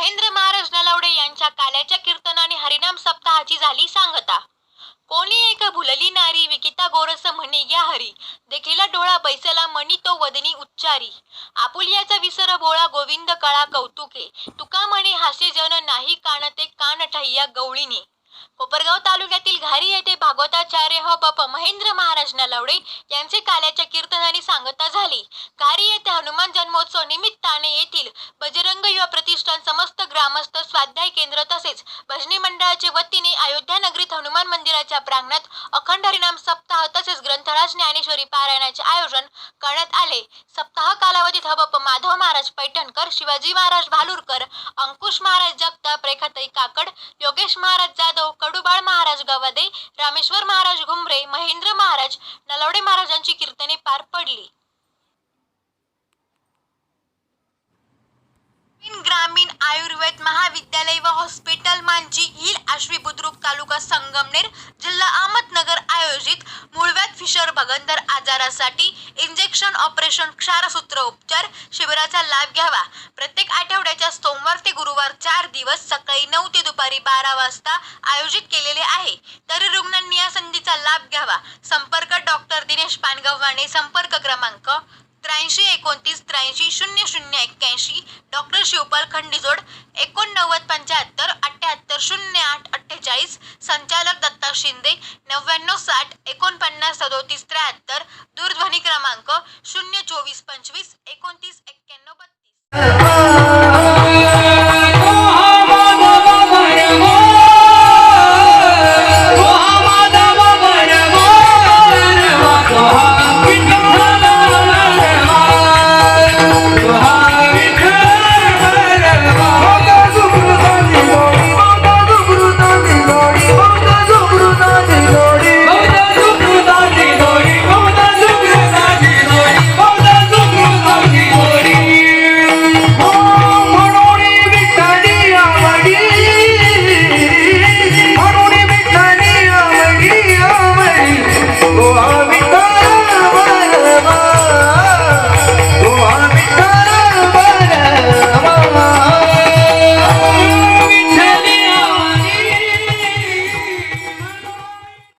महेंद्र महाराज नलावडे यांच्या काल्याच्या कीर्तन आणि हरिनाम सप्ताहाची झाली सांगता. कोणी एक भुलली नारी विकिता गोरस म्हणे या हरी. देखीला डोळा बैसला म्हणी तो वदनी उच्चारी. आपुलियाचा विसर भोळा गोविंद कळा कौतुके. तुका म्हणे हास्य जन नाही कानते कान ठह्या गवळीने. कोपरगाव तालुक्यातील घारी येथे भागवताचार्य ह बप महेंद्र महाराज नलावडे यांचे काल्याच्या कीर्तनाने सांगता झाली. घारी येथे हनुमान जन्मोत्सव निमित्ताने येथील बजरंग युवा प्रतिष्ठान समस्त ग्रामस्थ स्वाध्याय केंद्र तसेच भजनी मंडळाचे वतीने अयोध्या नगरीत हनुमान मंदिराच्या प्रांगणात अखंड हरिनाम सप्ताह तसेच ग्रंथराज ज्ञानेश्वरी पारायणाचे आयोजन करण्यात आले. सप्ताह कालावधीत हबप माधव महाराज पैठणकर शिवाजी महाराज भालुरकर अंकुश महाराज जगताप रेखाताई काकड योगेश महाराज जाधव कडुबाळ महाराज गवदे रामेश्वर महाराज घुमरे महेंद्र महाराज नलवडे महाराजांची कीर्तने पार पडली. ग्रामीण आयुर्वेद महाविद्यालय व हॉस्पिटल मांची हिल आश्वी बुद्रुक तालुका संगमनेर जिल्हा अहमदनगर आयोजित मुळव्यात फिशर भगंदर आजारासाठी इंजेक्शन ऑपरेशन क्षारसूत्र उपचार शिबिराचा लाभ घ्यावा. प्रत्येक आठवड्याच्या सोमवार ते गुरुवार चार दिवस दुपारी बारा वाजता आयोजित केलेले आहे. तरी रुग्णांनी या संधीचा लाभ घ्यावा. संपर्क डॉक्टर दिनेश पानगव्हाणे संपर्क क्रमांक त्र्याऐंशी एकोणतीस त्र्याऐंशी शून्य शून्य एक्क्याऐंशी डॉक्टर शिवपाल खंडीजोड एकोणनव्वद पंच्याहत्तर अठ्ठ्याहत्तर शून्य आठ अठ्ठेचाळीस संचालक दत्ता शिंदे नव्याण्णव साठ एकोणपन्नास सदोतीस त्र्याहत्तर दूरध्वनी क्रमांक शून्य चोवीस पंचवीस एकोणतीस एक